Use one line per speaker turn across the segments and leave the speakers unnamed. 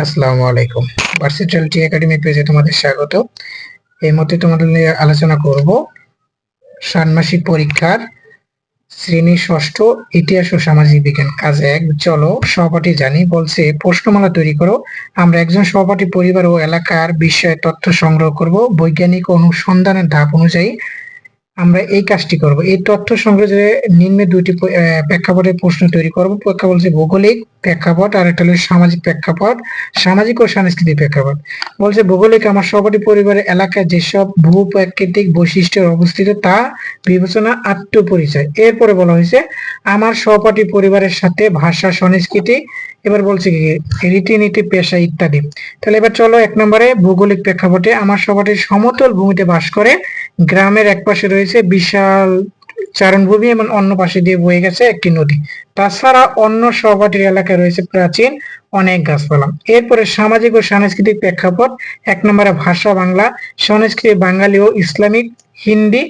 আসসালামু তোমাদের স্বাগত। তোমাদের নিয়ে আলোচনা ষান্মাসিক পরীক্ষার শ্রেণি ষষ্ঠ ইতিহাস ও সামাজিক বিজ্ঞান কাজ এক। চলো সহপাঠী জানি, বলছে, প্রশ্নমালা তৈরি করো। আমরা একজন সহপাঠী পরিবার ও এলাকার বিষয়ে তথ্য সংগ্রহ করব। বৈজ্ঞানিক অনুসন্ধানের ধাপ অনুযায়ী আমরা এই কাজটি করব। এই তথ্য সংগ্রহে নিম্নে দুটি প্রেক্ষাপটের প্রশ্ন তৈরি করব। প্রেক্ষাপট হচ্ছে ভৌগোলিক প্রেক্ষাপট আর একটা হলো সামাজিক প্রেক্ষাপট, সামাজিক ও সাংস্কৃতিক প্রেক্ষাপট। বলছে, ভৌগোলিক আমার সহপাঠী পরিবারের এলাকায় যেসব ভূ প্রাকৃতিক বৈশিষ্ট্য অবস্থিত তা বিবেচনা আত্মপরিচয়। এরপরে বলা হয়েছে, আমার সহপাঠী পরিবারের সাথে ভাষা, সংস্কৃতি এবার বলছে কি রীতিনীতি, পেশা ইত্যাদি। তাহলে এবার চলো এক নম্বরে ভৌগোলিক প্রেক্ষাপটে আমার সহপাঠী সমতল ভূমিতে বাস করে। গ্রামের এক পাশে রয়েছে বিশাল চারণভূমি এবং অন্য পাশে দিয়ে বয়ে গেছে একটি নদী। তাছাড়া অন্য সহপাঠীর এলাকায় রয়েছে প্রাচীন অনেক গাছপালা। এরপরে সামাজিক ও সাংস্কৃতিক প্রেক্ষাপট, এক নম্বরে ভাষা বাংলা, সংস্কৃতি বাঙালি ও ইসলামিক, হিন্দি,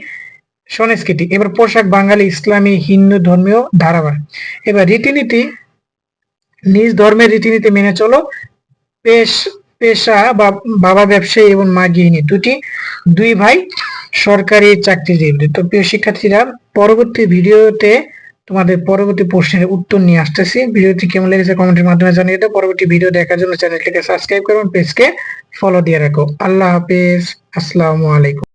সংস্কৃতি। এবার পোশাক বাঙালি, ইসলামী, হিন্দু ধর্মীয় ধারাবাহিক। এবার রীতিনীতি নিজ ধর্মের রীতিনীতি মেনে চলো। পেশ, পেশা বা বাবা ব্যবসায়ী এবং মা গৃহিণী দুটি, দুই ভাই সরকারি চাকরিজীবী। তো প্রিয় শিক্ষার্থীরা, পরবর্তী ভিডিওতে তোমাদের পরবর্তী প্রশ্নের উত্তর নিয়ে আসতেছি। ভিডিওটি কেমন লেগেছে কমেন্টের মাধ্যমে জানিয়ে দাও। পরবর্তী ভিডিও দেখার জন্য চ্যানেলটিকে সাবস্ক্রাইব করুন, পেজকে ফলো দিয়ে রাখো। আল্লাহ হাফেজ। আসসালামু আলাইকুম।